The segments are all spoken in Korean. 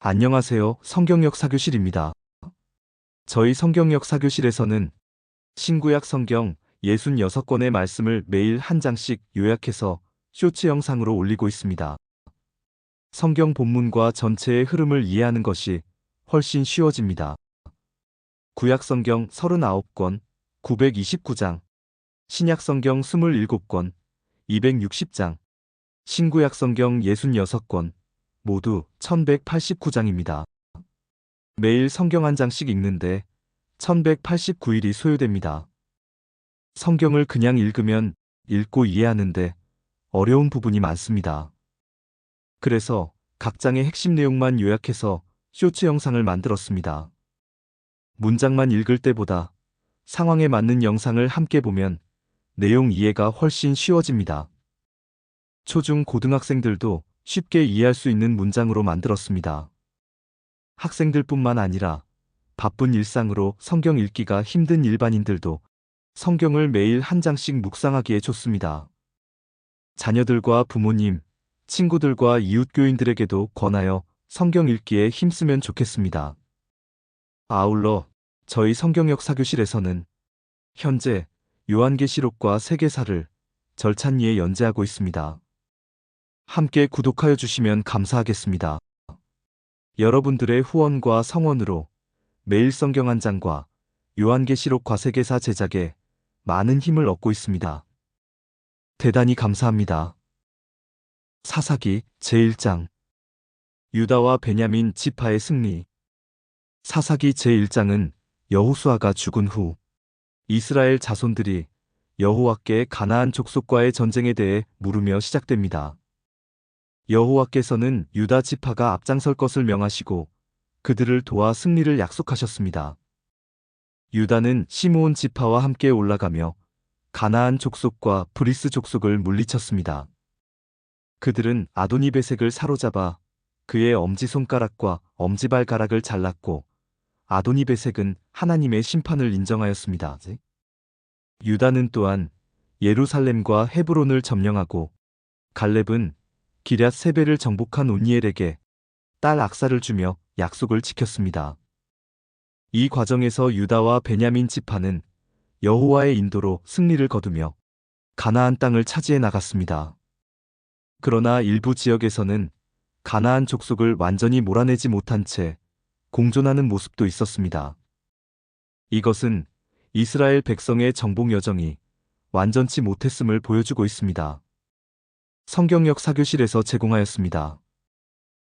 안녕하세요. 성경역 사교실입니다. 저희 성경역 사교실에서는 신구약 성경 66권의 말씀을 매일 한 장씩 요약해서 쇼츠 영상으로 올리고 있습니다. 성경 본문과 전체의 흐름을 이해하는 것이 훨씬 쉬워집니다. 구약 성경 39권, 929장, 신약 성경 27권, 260장, 신구약 성경 66권, 모두 1189장입니다. 매일 성경 한 장씩 읽는데 1189일이 소요됩니다. 성경을 그냥 읽으면 읽고 이해하는데 어려운 부분이 많습니다. 그래서 각 장의 핵심 내용만 요약해서 쇼츠 영상을 만들었습니다. 문장만 읽을 때보다 상황에 맞는 영상을 함께 보면 내용 이해가 훨씬 쉬워집니다. 초중 고등학생들도 쉽게 이해할 수 있는 문장으로 만들었습니다. 학생들뿐만 아니라 바쁜 일상으로 성경 읽기가 힘든 일반인들도 성경을 매일 한 장씩 묵상하기에 좋습니다. 자녀들과 부모님, 친구들과 이웃교인들에게도 권하여 성경 읽기에 힘쓰면 좋겠습니다. 아울러 저희 성경역 사교실에서는 현재 요한계시록과 세계사를 절찬리에 연재하고 있습니다. 함께 구독하여 주시면 감사하겠습니다. 여러분들의 후원과 성원으로 매일 성경 한 장과 요한계시록 과세계사 제작에 많은 힘을 얻고 있습니다. 대단히 감사합니다. 사사기 제1장 유다와 베냐민 지파의 승리 사사기 제1장은 여호수아가 죽은 후 이스라엘 자손들이 여호와께 가나안 족속과의 전쟁에 대해 물으며 시작됩니다. 여호와께서는 유다 지파가 앞장설 것을 명하시고 그들을 도와 승리를 약속하셨습니다. 유다는 시므온 지파와 함께 올라가며 가나안 족속과 브리스 족속을 물리쳤습니다. 그들은 아도니베색을 사로잡아 그의 엄지손가락과 엄지발가락을 잘랐고 아도니베색은 하나님의 심판을 인정하였습니다. 유다는 또한 예루살렘과 헤브론을 점령하고 갈렙은 기럇 세베를 정복한 온니엘에게 딸 악사를 주며 약속을 지켰습니다. 이 과정에서 유다와 베냐민 지파는 여호와의 인도로 승리를 거두며 가나안 땅을 차지해 나갔습니다. 그러나 일부 지역에서는 가나안 족속을 완전히 몰아내지 못한 채 공존하는 모습도 있었습니다. 이것은 이스라엘 백성의 정복 여정이 완전치 못했음을 보여주고 있습니다. 성경역 사교실에서 제공하였습니다.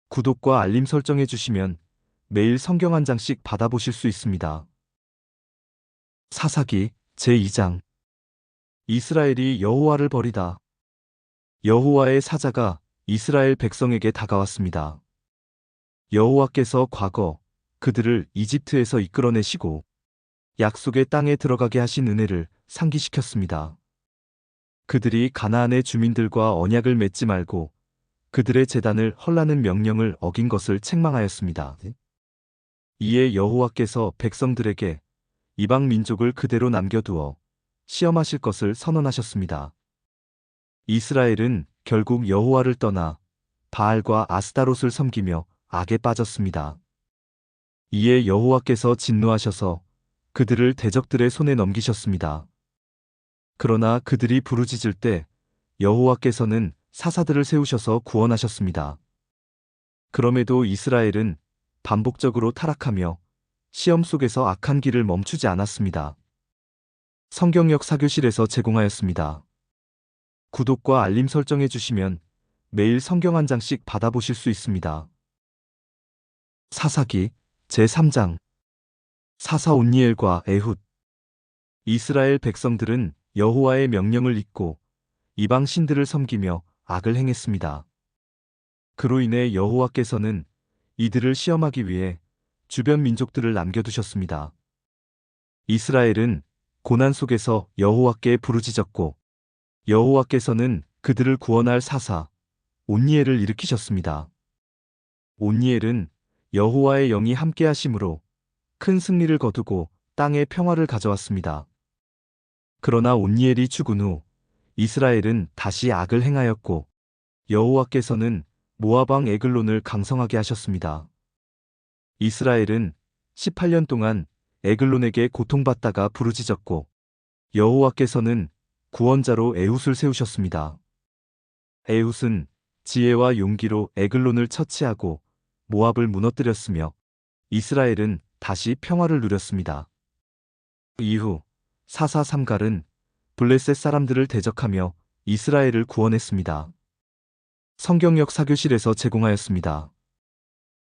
구독과 알림 설정해 주시면 매일 성경 한 장씩 받아보실 수 있습니다. 사사기 제2장 이스라엘이 여호와를 버리다. 여호와의 사자가 이스라엘 백성에게 다가왔습니다. 여호와께서 과거 그들을 이집트에서 이끌어내시고 약속의 땅에 들어가게 하신 은혜를 상기시켰습니다. 그들이 가나안의 주민들과 언약을 맺지 말고 그들의 재단을 헐라는 명령을 어긴 것을 책망하였습니다. 이에 여호와께서 백성들에게 이방 민족을 그대로 남겨두어 시험하실 것을 선언하셨습니다. 이스라엘은 결국 여호와를 떠나 바알과 아스타롯을 섬기며 악에 빠졌습니다. 이에 여호와께서 진노하셔서 그들을 대적들의 손에 넘기셨습니다. 그러나 그들이 부르짖을 때 여호와께서는 사사들을 세우셔서 구원하셨습니다. 그럼에도 이스라엘은 반복적으로 타락하며 시험 속에서 악한 길을 멈추지 않았습니다. 성경역 사교실에서 제공하였습니다. 구독과 알림 설정해 주시면 매일 성경 한 장씩 받아보실 수 있습니다. 사사기 제3장 사사 온니엘과 에훗 이스라엘 백성들은 여호와의 명령을 잊고 이방 신들을 섬기며 악을 행했습니다. 그로 인해 여호와께서는 이들을 시험하기 위해 주변 민족들을 남겨두셨습니다. 이스라엘은 고난 속에서 여호와께 부르짖었고 여호와께서는 그들을 구원할 사사 온니엘을 일으키셨습니다. 온니엘은 여호와의 영이 함께 하심으로 큰 승리를 거두고 땅에 평화를 가져왔습니다. 그러나 온니엘이 죽은 후 이스라엘은 다시 악을 행하였고 여호와께서는 왕 에글론을 강성하게 하셨습니다. 이스라엘은 18년 동안 에글론에게 고통받다가 부르짖었고 여호와께서는 구원자로 에훗을 세우셨습니다. 에훗은 지혜와 용기로 에글론을 처치하고 모압을 무너뜨렸으며 이스라엘은 다시 평화를 누렸습니다. 이후 사사 삼갈은 블레셋 사람들을 대적하며 이스라엘을 구원했습니다. 성경역 사교실에서 제공하였습니다.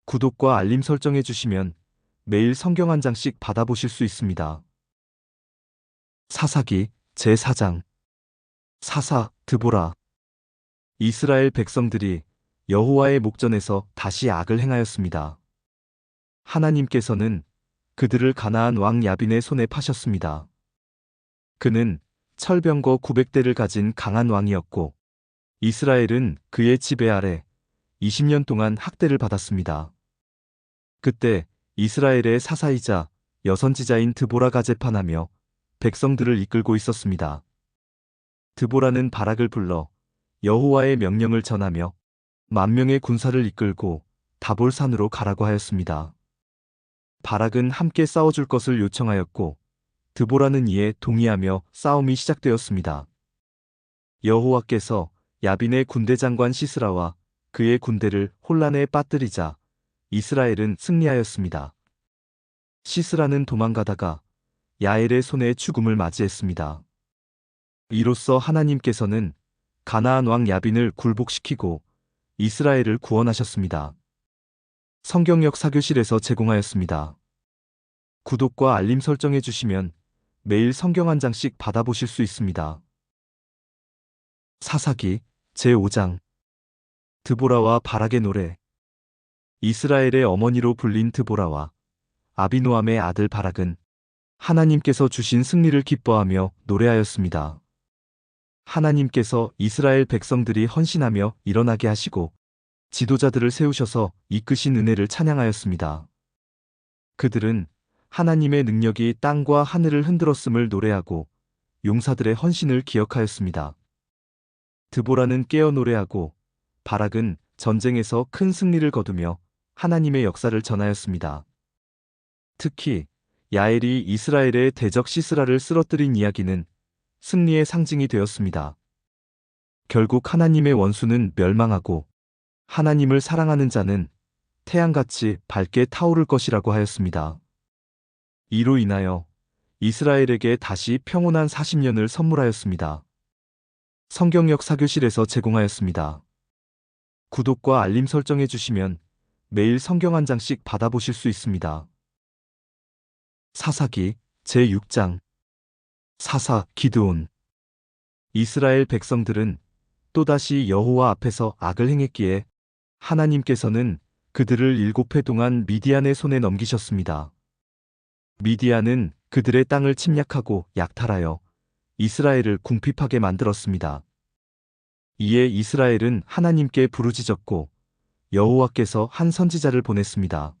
구독과 알림 설정해 주시면 매일 성경 한 장씩 받아보실 수 있습니다. 사사기 제4장 사사 드보라 이스라엘 백성들이 여호와의 목전에서 다시 악을 행하였습니다. 하나님께서는 그들을 가나안 왕 야빈의 손에 파셨습니다. 그는 철병거 900대를 가진 강한 왕이었고 이스라엘은 그의 지배 아래 20년 동안 학대를 받았습니다. 그때 이스라엘의 사사이자 여선지자인 드보라가 재판하며 백성들을 이끌고 있었습니다. 드보라는 바락을 불러 여호와의 명령을 전하며 만 명의 군사를 이끌고 다볼산으로 가라고 하였습니다. 바락은 함께 싸워줄 것을 요청하였고 드보라는 이에 동의하며 싸움이 시작되었습니다. 여호와께서 야빈의 군대 장관 시스라와 그의 군대를 혼란에 빠뜨리자 이스라엘은 승리하였습니다. 시스라는 도망가다가 야엘의 손에 죽음을 맞이했습니다. 이로써 하나님께서는 가나안 왕 야빈을 굴복시키고 이스라엘을 구원하셨습니다. 성경역 사교실에서 제공하였습니다. 구독과 알림 설정해 주시면 매일 성경 한 장씩 받아보실 수 있습니다. 사사기 제5장 드보라와 바락의 노래 이스라엘의 어머니로 불린 드보라와 아비노함의 아들 바락은 하나님께서 주신 승리를 기뻐하며 노래하였습니다. 하나님께서 이스라엘 백성들이 헌신하며 일어나게 하시고 지도자들을 세우셔서 이끄신 은혜를 찬양하였습니다. 그들은 하나님의 능력이 땅과 하늘을 흔들었음을 노래하고 용사들의 헌신을 기억하였습니다. 드보라는 깨어 노래하고 바락은 전쟁에서 큰 승리를 거두며 하나님의 역사를 전하였습니다. 특히 야엘이 이스라엘의 대적 시스라를 쓰러뜨린 이야기는 승리의 상징이 되었습니다. 결국 하나님의 원수는 멸망하고 하나님을 사랑하는 자는 태양같이 밝게 타오를 것이라고 하였습니다. 이로 인하여 이스라엘에게 다시 평온한 40년을 선물하였습니다. 성경역 사교실에서 제공하였습니다. 구독과 알림 설정해 주시면 매일 성경 한 장씩 받아보실 수 있습니다. 사사기 제6장 사사 기드온 이스라엘 백성들은 또다시 여호와 앞에서 악을 행했기에 하나님께서는 그들을 일곱 해 동안 미디안의 손에 넘기셨습니다. 미디안은 그들의 땅을 침략하고 약탈하여 이스라엘을 궁핍하게 만들었습니다. 이에 이스라엘은 하나님께 부르짖었고 여호와께서 한 선지자를 보냈습니다.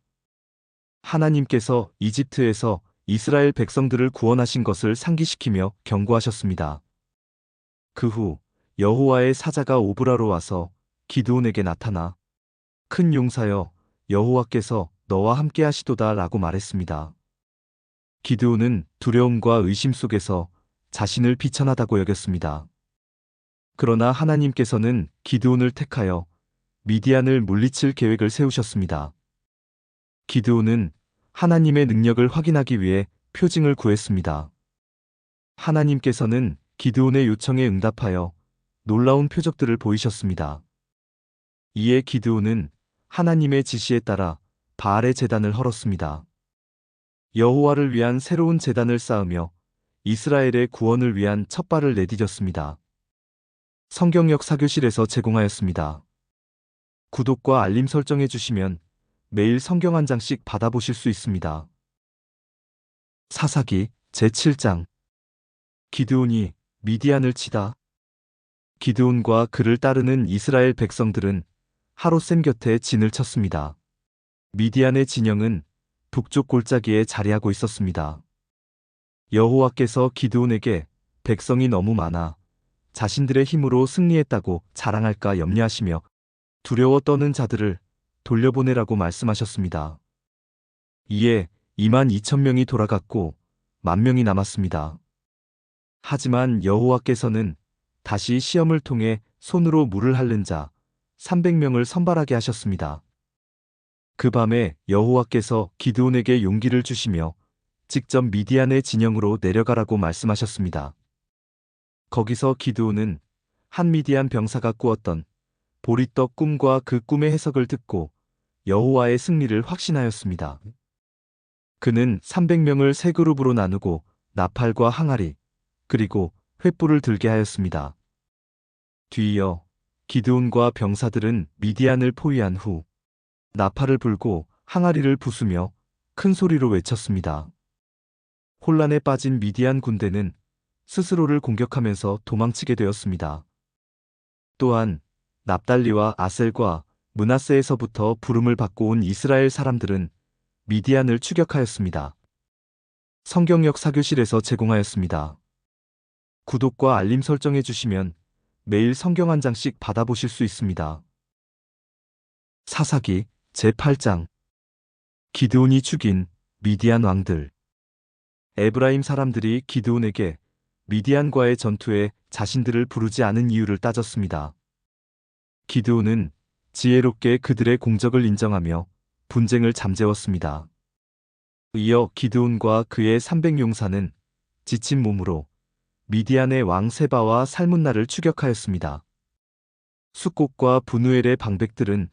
하나님께서 이집트에서 이스라엘 백성들을 구원하신 것을 상기시키며 경고하셨습니다. 그 후 여호와의 사자가 오브라로 와서 기드온에게 나타나 큰 용사여 여호와께서 너와 함께 하시도다 라고 말했습니다. 기드온은 두려움과 의심 속에서 자신을 비천하다고 여겼습니다. 그러나 하나님께서는 기드온을 택하여 미디안을 물리칠 계획을 세우셨습니다. 기드온은 하나님의 능력을 확인하기 위해 표징을 구했습니다. 하나님께서는 기드온의 요청에 응답하여 놀라운 표적들을 보이셨습니다. 이에 기드온은 하나님의 지시에 따라 바알의 재단을 헐었습니다. 여호와를 위한 새로운 재단을 쌓으며 이스라엘의 구원을 위한 첫발을 내디뎠습니다. 성경역 사교실에서 제공하였습니다. 구독과 알림 설정해 주시면 매일 성경 한 장씩 받아보실 수 있습니다. 사사기 제7장 기드온이 미디안을 치다 기드온과 그를 따르는 이스라엘 백성들은 하롯셈 곁에 진을 쳤습니다. 미디안의 진영은 북쪽 골짜기에 자리하고 있었습니다. 여호와께서 기드온에게 백성이 너무 많아 자신들의 힘으로 승리했다고 자랑할까 염려하시며 두려워 떠는 자들을 돌려보내라고 말씀하셨습니다. 이에 2만 2천 명이 돌아갔고 만 명이 남았습니다. 하지만 여호와께서는 다시 시험을 통해 손으로 물을 핥는 자 300명을 선발하게 하셨습니다. 그 밤에 여호와께서 기드온에게 용기를 주시며 직접 미디안의 진영으로 내려가라고 말씀하셨습니다. 거기서 기드온은 한 미디안 병사가 꾸었던 보리떡 꿈과 그 꿈의 해석을 듣고 여호와의 승리를 확신하였습니다. 그는 300명을 세 그룹으로 나누고 나팔과 항아리 그리고 횃불을 들게 하였습니다. 뒤이어 기드온과 병사들은 미디안을 포위한 후 나팔을 불고 항아리를 부수며 큰 소리로 외쳤습니다. 혼란에 빠진 미디안 군대는 스스로를 공격하면서 도망치게 되었습니다. 또한 납달리와 아셀과 문하세에서부터 부름을 받고 온 이스라엘 사람들은 미디안을 추격하였습니다. 성경역 사교실에서 제공하였습니다. 구독과 알림 설정해 주시면 매일 성경 한 장씩 받아보실 수 있습니다. 사사기 제8장 기드온이 죽인 미디안 왕들 에브라임 사람들이 기드온에게 미디안과의 전투에 자신들을 부르지 않은 이유를 따졌습니다. 기드온은 지혜롭게 그들의 공적을 인정하며 분쟁을 잠재웠습니다. 이어 기드온과 그의 300용사는 지친 몸으로 미디안의 왕 세바와 살문나를 추격하였습니다. 수꽃과 분우엘의 방백들은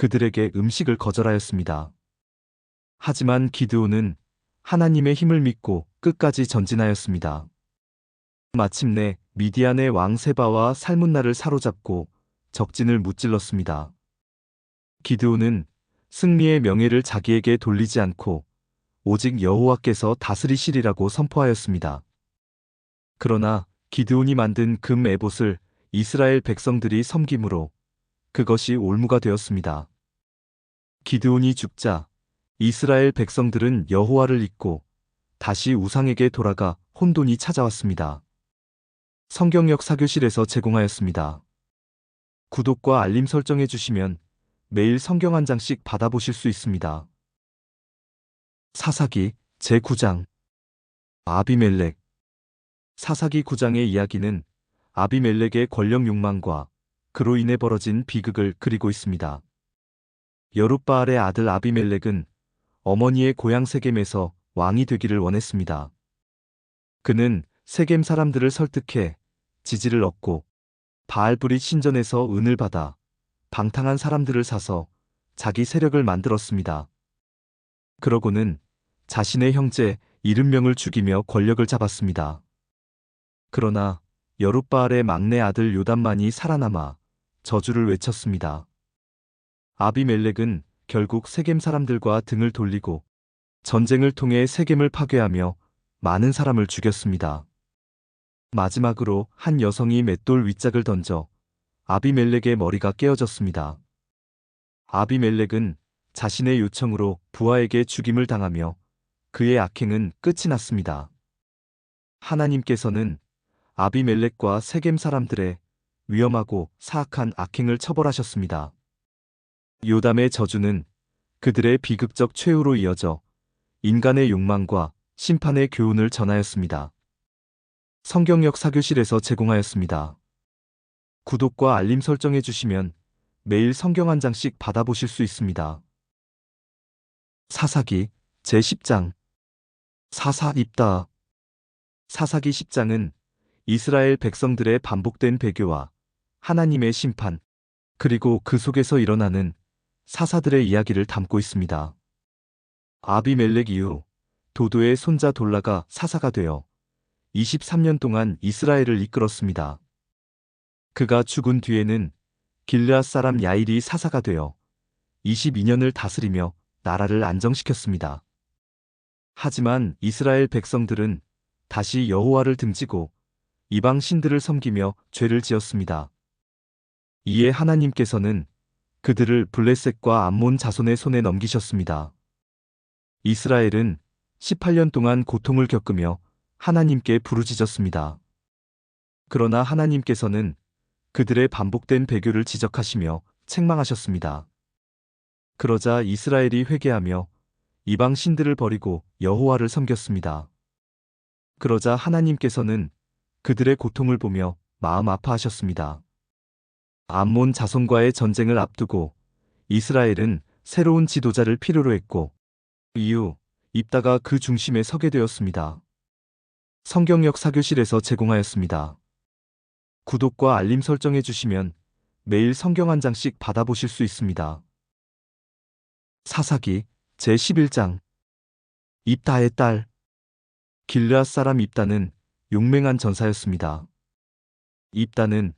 그들에게 음식을 거절하였습니다. 하지만 기드온은 하나님의 힘을 믿고 끝까지 전진하였습니다. 마침내 미디안의 왕 세바와 살문나를 사로잡고 적진을 무찔렀습니다. 기드온은 승리의 명예를 자기에게 돌리지 않고 오직 여호와께서 다스리시리라고 선포하였습니다. 그러나 기드온이 만든 금 에봇을 이스라엘 백성들이 섬김으로 그것이 올무가 되었습니다. 기드온이 죽자 이스라엘 백성들은 여호와를 잊고 다시 우상에게 돌아가 혼돈이 찾아왔습니다. 성경역 사교실에서 제공하였습니다. 구독과 알림 설정해 주시면 매일 성경 한 장씩 받아보실 수 있습니다. 사사기 제9장 아비멜렉 사사기 9장의 이야기는 아비멜렉의 권력 욕망과 그로 인해 벌어진 비극을 그리고 있습니다. 여룻바알의 아들 아비멜렉은 어머니의 고향 세겜에서 왕이 되기를 원했습니다. 그는 세겜 사람들을 설득해 지지를 얻고 바알브릿 신전에서 은을 받아 방탕한 사람들을 사서 자기 세력을 만들었습니다. 그러고는 자신의 형제 이른명을 죽이며 권력을 잡았습니다. 그러나 여룻바알의 막내 아들 요담만이 살아남아 저주를 외쳤습니다. 아비멜렉은 결국 세겜 사람들과 등을 돌리고 전쟁을 통해 세겜을 파괴하며 많은 사람을 죽였습니다. 마지막으로 한 여성이 맷돌 윗짝을 던져 아비멜렉의 머리가 깨어졌습니다. 아비멜렉은 자신의 요청으로 부하에게 죽임을 당하며 그의 악행은 끝이 났습니다. 하나님께서는 아비멜렉과 세겜 사람들의 위험하고 사악한 악행을 처벌하셨습니다. 요담의 저주는 그들의 비극적 최후로 이어져 인간의 욕망과 심판의 교훈을 전하였습니다. 성경역 사교실에서 제공하였습니다. 구독과 알림 설정해 주시면 매일 성경 한 장씩 받아보실 수 있습니다. 사사기 제10장 사사 입다 사사기 10장은 이스라엘 백성들의 반복된 배교와 하나님의 심판, 그리고 그 속에서 일어나는 사사들의 이야기를 담고 있습니다. 아비멜렉 이후 도도의 손자 돌라가 사사가 되어 23년 동안 이스라엘을 이끌었습니다. 그가 죽은 뒤에는 길르앗 사람 야일이 사사가 되어 22년을 다스리며 나라를 안정시켰습니다. 하지만 이스라엘 백성들은 다시 여호와를 등지고 이방 신들을 섬기며 죄를 지었습니다. 이에 하나님께서는 그들을 블레셋과 암몬 자손의 손에 넘기셨습니다. 이스라엘은 18년 동안 고통을 겪으며 하나님께 부르짖었습니다. 그러나 하나님께서는 그들의 반복된 배교를 지적하시며 책망하셨습니다. 그러자 이스라엘이 회개하며 이방 신들을 버리고 여호와를 섬겼습니다. 그러자 하나님께서는 그들의 고통을 보며 마음 아파하셨습니다. 암몬 자손과의 전쟁을 앞두고 이스라엘은 새로운 지도자를 필요로 했고 이후 입다가 그 중심에 서게 되었습니다. 성경역 사교실에서 제공하였습니다. 구독과 알림 설정해 주시면 매일 성경 한 장씩 받아보실 수 있습니다. 사사기 제11장 입다의 딸 길르앗 사람 입다는 용맹한 전사였습니다. 입다는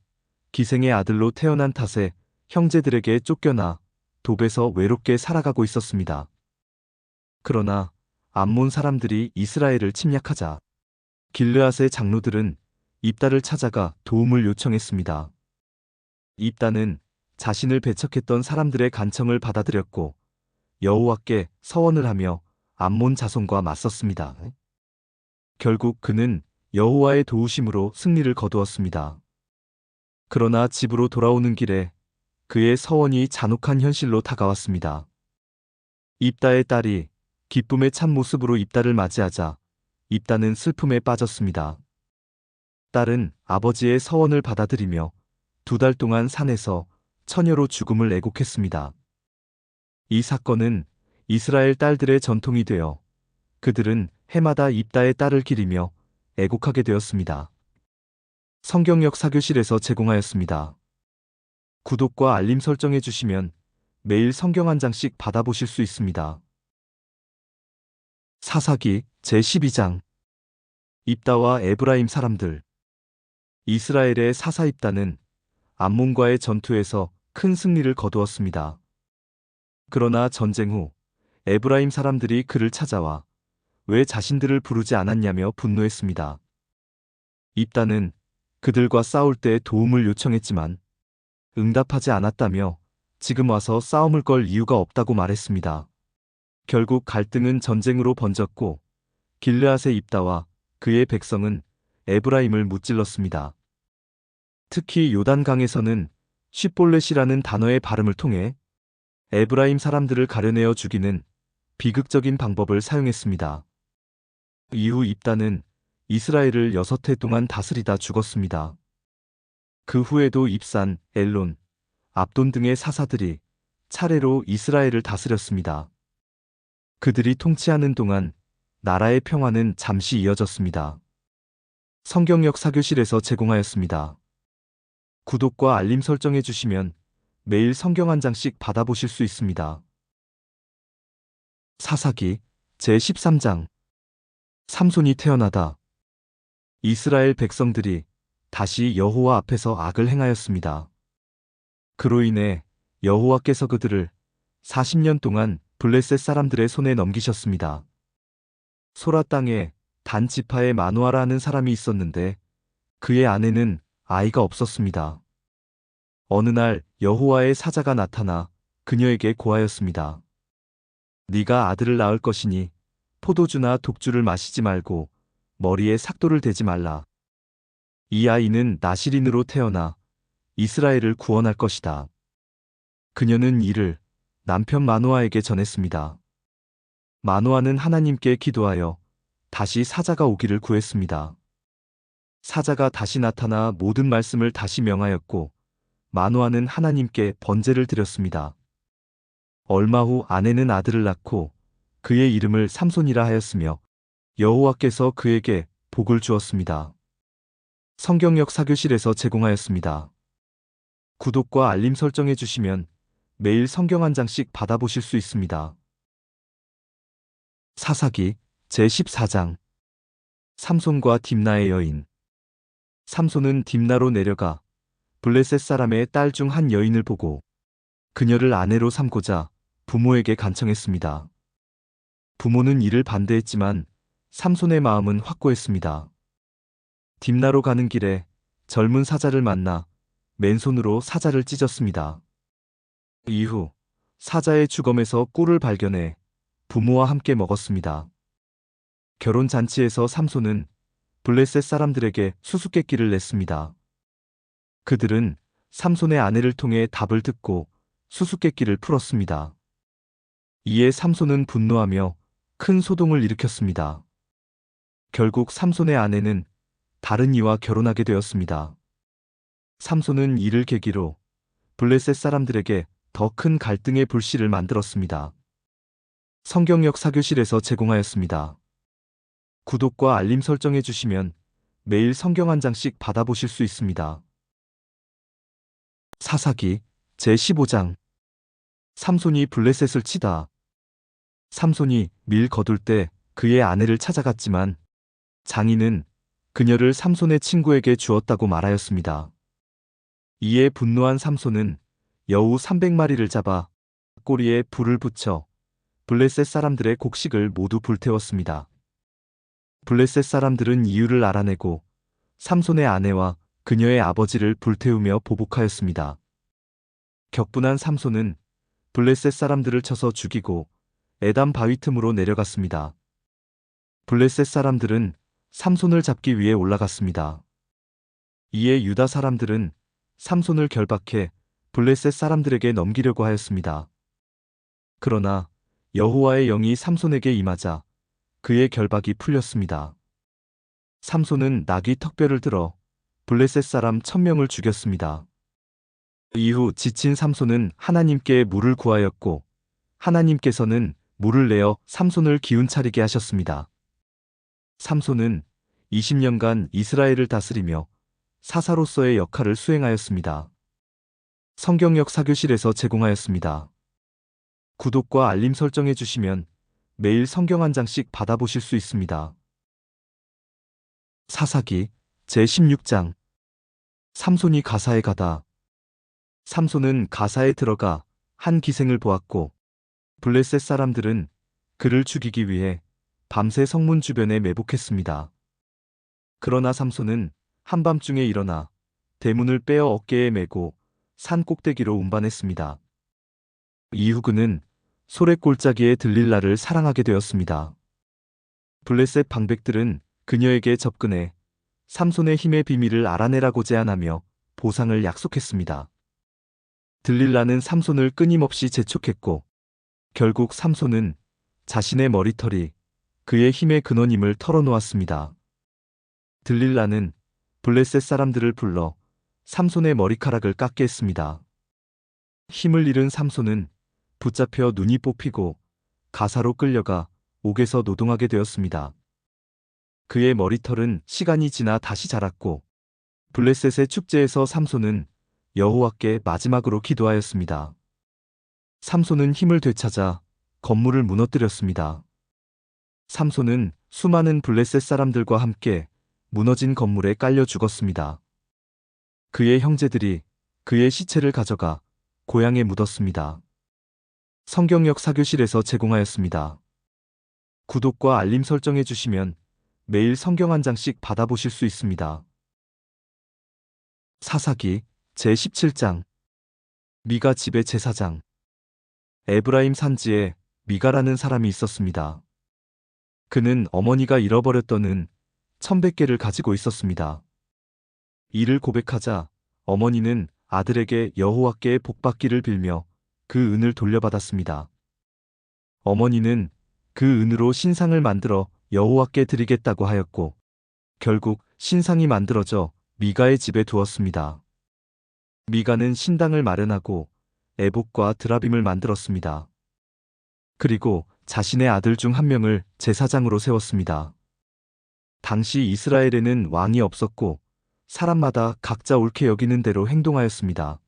기생의 아들로 태어난 탓에 형제들에게 쫓겨나 돕에서 외롭게 살아가고 있었습니다. 그러나 암몬 사람들이 이스라엘을 침략하자 길르앗의 장로들은 입다를 찾아가 도움을 요청했습니다. 입다는 자신을 배척했던 사람들의 간청을 받아들였고 여호와께 서원을 하며 암몬 자손과 맞섰습니다. 결국 그는 여호와의 도우심으로 승리를 거두었습니다. 그러나 집으로 돌아오는 길에 그의 서원이 잔혹한 현실로 다가왔습니다. 입다의 딸이 기쁨의 참 모습으로 입다를 맞이하자 입다는 슬픔에 빠졌습니다. 딸은 아버지의 서원을 받아들이며 두 달 동안 산에서 처녀로 죽음을 애곡했습니다. 이 사건은 이스라엘 딸들의 전통이 되어 그들은 해마다 입다의 딸을 기리며 애곡하게 되었습니다. 성경역 사교실에서 제공하였습니다. 구독과 알림 설정해 주시면 매일 성경 한 장씩 받아보실 수 있습니다. 사사기 제12장 입다와 에브라임 사람들 이스라엘의 사사 입다는 암몬과의 전투에서 큰 승리를 거두었습니다. 그러나 전쟁 후 에브라임 사람들이 그를 찾아와 왜 자신들을 부르지 않았냐며 분노했습니다. 입다는 그들과 싸울 때 도움을 요청했지만 응답하지 않았다며 지금 와서 싸움을 걸 이유가 없다고 말했습니다. 결국 갈등은 전쟁으로 번졌고 길르앗의 입다와 그의 백성은 에브라임을 무찔렀습니다. 특히 요단강에서는 쉽볼렛이라는 단어의 발음을 통해 에브라임 사람들을 가려내어 죽이는 비극적인 방법을 사용했습니다. 이후 입다는 이스라엘을 여섯 해 동안 다스리다 죽었습니다. 그 후에도 입산, 엘론, 압돈 등의 사사들이 차례로 이스라엘을 다스렸습니다. 그들이 통치하는 동안 나라의 평화는 잠시 이어졌습니다. 성경역 사교실에서 제공하였습니다. 구독과 알림 설정해 주시면 매일 성경 한 장씩 받아보실 수 있습니다. 사사기 제13장 삼손이 태어나다 이스라엘 백성들이 다시 여호와 앞에서 악을 행하였습니다. 그로 인해 여호와께서 그들을 40년 동안 블레셋 사람들의 손에 넘기셨습니다. 소라 땅에 단 지파의 마누아라는 사람이 있었는데 그의 아내는 아이가 없었습니다. 어느 날 여호와의 사자가 나타나 그녀에게 고하였습니다. 네가 아들을 낳을 것이니 포도주나 독주를 마시지 말고 머리에 삭도를 대지 말라. 이 아이는 나시린으로 태어나 이스라엘을 구원할 것이다. 그녀는 이를 남편 마노아에게 전했습니다. 마노아는 하나님께 기도하여 다시 사자가 오기를 구했습니다. 사자가 다시 나타나 모든 말씀을 다시 명하였고 마노아는 하나님께 번제를 드렸습니다. 얼마 후 아내는 아들을 낳고 그의 이름을 삼손이라 하였으며 여호와께서 그에게 복을 주었습니다. 성경역 사교실에서 제공하였습니다. 구독과 알림 설정해 주시면 매일 성경 한 장씩 받아보실 수 있습니다. 사사기 제14장 삼손과 딥나의 여인 삼손은 딥나로 내려가 블레셋 사람의 딸 중 한 여인을 보고 그녀를 아내로 삼고자 부모에게 간청했습니다. 부모는 이를 반대했지만 삼손의 마음은 확고했습니다. 딥나로 가는 길에 젊은 사자를 만나 맨손으로 사자를 찢었습니다. 이후 사자의 주검에서 꿀을 발견해 부모와 함께 먹었습니다. 결혼 잔치에서 삼손은 블레셋 사람들에게 수수께끼를 냈습니다. 그들은 삼손의 아내를 통해 답을 듣고 수수께끼를 풀었습니다. 이에 삼손은 분노하며 큰 소동을 일으켰습니다. 결국 삼손의 아내는 다른 이와 결혼하게 되었습니다. 삼손은 이를 계기로 블레셋 사람들에게 더 큰 갈등의 불씨를 만들었습니다. 성경역 사교실에서 제공하였습니다. 구독과 알림 설정해 주시면 매일 성경 한 장씩 받아보실 수 있습니다. 사사기 제15장 삼손이 블레셋을 치다. 삼손이 밀 거둘 때 그의 아내를 찾아갔지만 장인은 그녀를 삼손의 친구에게 주었다고 말하였습니다. 이에 분노한 삼손은 여우 300마리를 잡아 꼬리에 불을 붙여 블레셋 사람들의 곡식을 모두 불태웠습니다. 블레셋 사람들은 이유를 알아내고 삼손의 아내와 그녀의 아버지를 불태우며 보복하였습니다. 격분한 삼손은 블레셋 사람들을 쳐서 죽이고 에담 바위 틈으로 내려갔습니다. 블레셋 사람들은 삼손을 잡기 위해 올라갔습니다. 이에 유다 사람들은 삼손을 결박해 블레셋 사람들에게 넘기려고 하였습니다. 그러나 여호와의 영이 삼손에게 임하자 그의 결박이 풀렸습니다. 삼손은 나귀 턱뼈를 들어 블레셋 사람 천명을 죽였습니다. 이후 지친 삼손은 하나님께 물을 구하였고 하나님께서는 물을 내어 삼손을 기운 차리게 하셨습니다. 삼손은 20년간 이스라엘을 다스리며 사사로서의 역할을 수행하였습니다. 성경역 사교실에서 제공하였습니다. 구독과 알림 설정해 주시면 매일 성경 한 장씩 받아보실 수 있습니다. 사사기 제16장 삼손이 가사에 가다 삼손은 가사에 들어가 한 기생을 보았고 블레셋 사람들은 그를 죽이기 위해 밤새 성문 주변에 매복했습니다. 그러나 삼손은 한밤중에 일어나 대문을 빼어 어깨에 메고 산 꼭대기로 운반했습니다. 이후 그는 소래골짜기에 들릴라를 사랑하게 되었습니다. 블레셋 방백들은 그녀에게 접근해 삼손의 힘의 비밀을 알아내라고 제안하며 보상을 약속했습니다. 들릴라는 삼손을 끊임없이 재촉했고 결국 삼손은 자신의 머리털이 그의 힘의 근원임을 털어놓았습니다. 들릴라는 블레셋 사람들을 불러 삼손의 머리카락을 깎게 했습니다. 힘을 잃은 삼손은 붙잡혀 눈이 뽑히고 가사로 끌려가 옥에서 노동하게 되었습니다. 그의 머리털은 시간이 지나 다시 자랐고 블레셋의 축제에서 삼손은 여호와께 마지막으로 기도하였습니다. 삼손은 힘을 되찾아 건물을 무너뜨렸습니다. 삼손은 수많은 블레셋 사람들과 함께 무너진 건물에 깔려 죽었습니다. 그의 형제들이 그의 시체를 가져가 고향에 묻었습니다. 성경역 사교실에서 제공하였습니다. 구독과 알림 설정해 주시면 매일 성경 한 장씩 받아보실 수 있습니다. 사사기 제17장 미가 집의 제사장 에브라임 산지에 미가라는 사람이 있었습니다. 그는 어머니가 잃어버렸던 은 1100개를 가지고 있었습니다. 이를 고백하자 어머니는 아들에게 여호와께 복받기를 빌며 그 은을 돌려받았습니다. 어머니는 그 은으로 신상을 만들어 여호와께 드리겠다고 하였고 결국 신상이 만들어져 미가의 집에 두었습니다. 미가는 신당을 마련하고 애복과 드라빔을 만들었습니다. 그리고 자신의 아들 중 한 명을 제사장으로 세웠습니다. 당시 이스라엘에는 왕이 없었고 사람마다 각자 옳게 여기는 대로 행동하였습니다.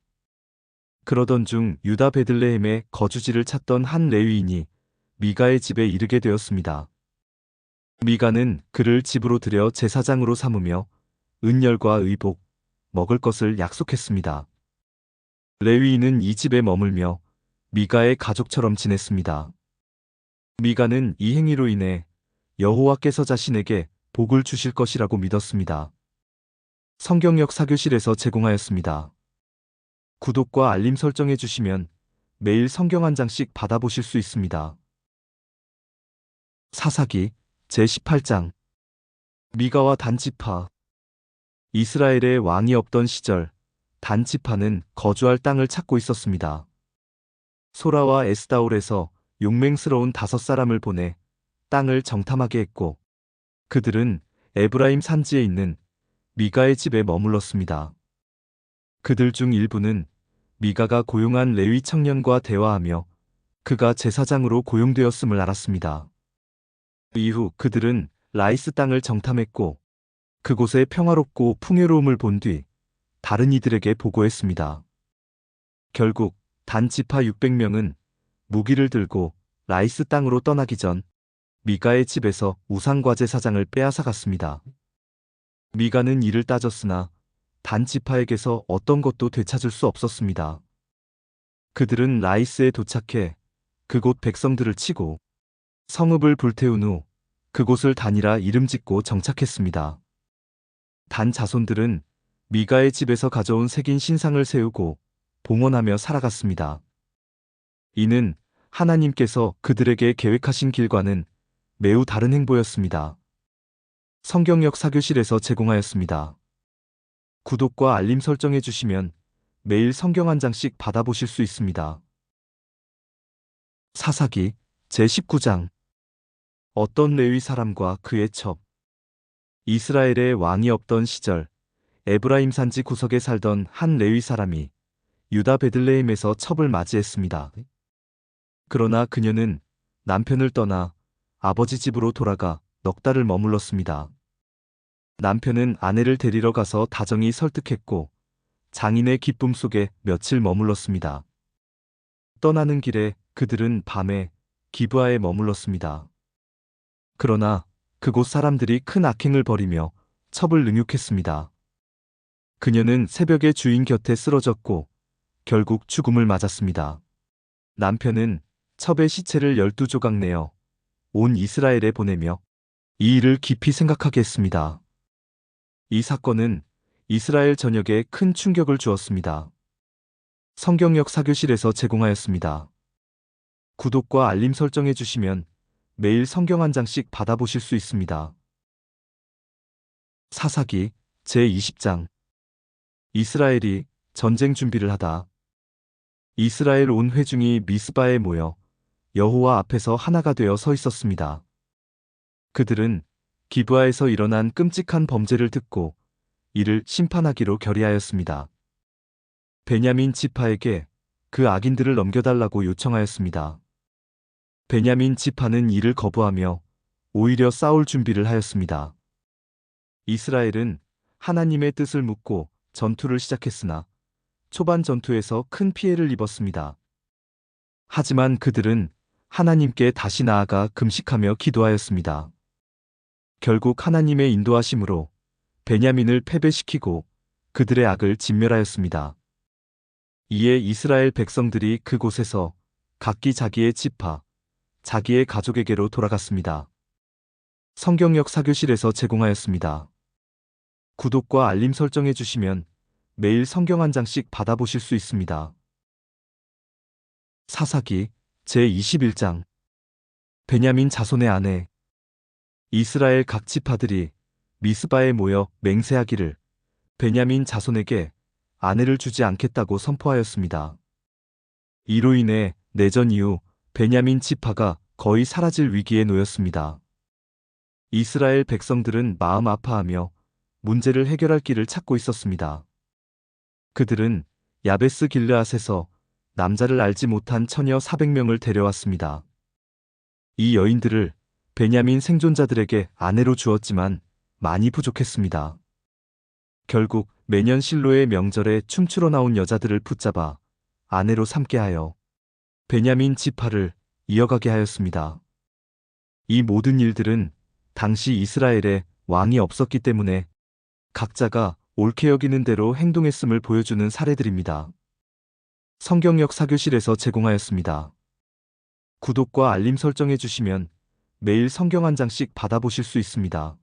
그러던 중 유다 베들레헴의 거주지를 찾던 한 레위인이 미가의 집에 이르게 되었습니다. 미가는 그를 집으로 들여 제사장으로 삼으며 은열과 의복, 먹을 것을 약속했습니다. 레위인은 이 집에 머물며 미가의 가족처럼 지냈습니다. 미가는 이 행위로 인해 여호와께서 자신에게 복을 주실 것이라고 믿었습니다. 성경역 사교실에서 제공하였습니다. 구독과 알림 설정해 주시면 매일 성경 한 장씩 받아보실 수 있습니다. 사사기 제18장 미가와 단지파 이스라엘의 왕이 없던 시절 단지파는 거주할 땅을 찾고 있었습니다. 소라와 에스다올에서 용맹스러운 다섯 사람을 보내 땅을 정탐하게 했고 그들은 에브라임 산지에 있는 미가의 집에 머물렀습니다. 그들 중 일부는 미가가 고용한 레위 청년과 대화하며 그가 제사장으로 고용되었음을 알았습니다. 이후 그들은 라이스 땅을 정탐했고 그곳의 평화롭고 풍요로움을 본 뒤 다른 이들에게 보고했습니다. 결국 단 지파 600명은 무기를 들고 라이스 땅으로 떠나기 전 미가의 집에서 우상과제 사장을 빼앗아 갔습니다. 미가는 이를 따졌으나 단 지파에게서 어떤 것도 되찾을 수 없었습니다. 그들은 라이스에 도착해 그곳 백성들을 치고 성읍을 불태운 후 그곳을 단이라 이름 짓고 정착했습니다. 단 자손들은 미가의 집에서 가져온 색인 신상을 세우고 봉헌하며 살아갔습니다. 이는 하나님께서 그들에게 계획하신 길과는 매우 다른 행보였습니다. 성경역 사교실에서 제공하였습니다. 구독과 알림 설정해 주시면 매일 성경 한 장씩 받아보실 수 있습니다. 사사기 제19장 어떤 레위 사람과 그의 첩 이스라엘에 왕이 없던 시절 에브라임 산지 구석에 살던 한 레위 사람이 유다 베들레헴에서 첩을 맞이했습니다. 그러나 그녀는 남편을 떠나 아버지 집으로 돌아가 넉 달을 머물렀습니다. 남편은 아내를 데리러 가서 다정히 설득했고 장인의 기쁨 속에 며칠 머물렀습니다. 떠나는 길에 그들은 밤에 기브아에 머물렀습니다. 그러나 그곳 사람들이 큰 악행을 벌이며 첩을 능욕했습니다. 그녀는 새벽에 주인 곁에 쓰러졌고 결국 죽음을 맞았습니다. 남편은 첩의 시체를 열두 조각 내어 온 이스라엘에 보내며 이 일을 깊이 생각하게 했습니다. 이 사건은 이스라엘 전역에 큰 충격을 주었습니다. 성경역 사교실에서 제공하였습니다. 구독과 알림 설정해 주시면 매일 성경 한 장씩 받아보실 수 있습니다. 사사기 제20장 이스라엘이 전쟁 준비를 하다. 이스라엘 온 회중이 미스바에 모여 여호와 앞에서 하나가 되어 서 있었습니다. 그들은 기브아에서 일어난 끔찍한 범죄를 듣고 이를 심판하기로 결의하였습니다. 베냐민 지파에게 그 악인들을 넘겨달라고 요청하였습니다. 베냐민 지파는 이를 거부하며 오히려 싸울 준비를 하였습니다. 이스라엘은 하나님의 뜻을 묻고 전투를 시작했으나 초반 전투에서 큰 피해를 입었습니다. 하지만 그들은 하나님께 다시 나아가 금식하며 기도하였습니다. 결국 하나님의 인도하심으로 베냐민을 패배시키고 그들의 악을 진멸하였습니다. 이에 이스라엘 백성들이 그곳에서 각기 자기의 지파, 자기의 가족에게로 돌아갔습니다. 성경역 사교실에서 제공하였습니다. 구독과 알림 설정해 주시면 매일 성경 한 장씩 받아보실 수 있습니다. 사사기 제21장 베냐민 자손의 아내 이스라엘 각 지파들이 미스바에 모여 맹세하기를 베냐민 자손에게 아내를 주지 않겠다고 선포하였습니다. 이로 인해 내전 이후 베냐민 지파가 거의 사라질 위기에 놓였습니다. 이스라엘 백성들은 마음 아파하며 문제를 해결할 길을 찾고 있었습니다. 그들은 야베스 길르앗에서 남자를 알지 못한 처녀 400명을 데려왔습니다. 이 여인들을 베냐민 생존자들에게 아내로 주었지만 많이 부족했습니다. 결국 매년 실로의 명절에 춤추러 나온 여자들을 붙잡아 아내로 삼게 하여 베냐민 지파를 이어가게 하였습니다. 이 모든 일들은 당시 이스라엘에 왕이 없었기 때문에 각자가 옳게 여기는 대로 행동했음을 보여주는 사례들입니다. 성경역 사교실에서 제공하였습니다. 구독과 알림 설정해 주시면 매일 성경 한 장씩 받아보실 수 있습니다.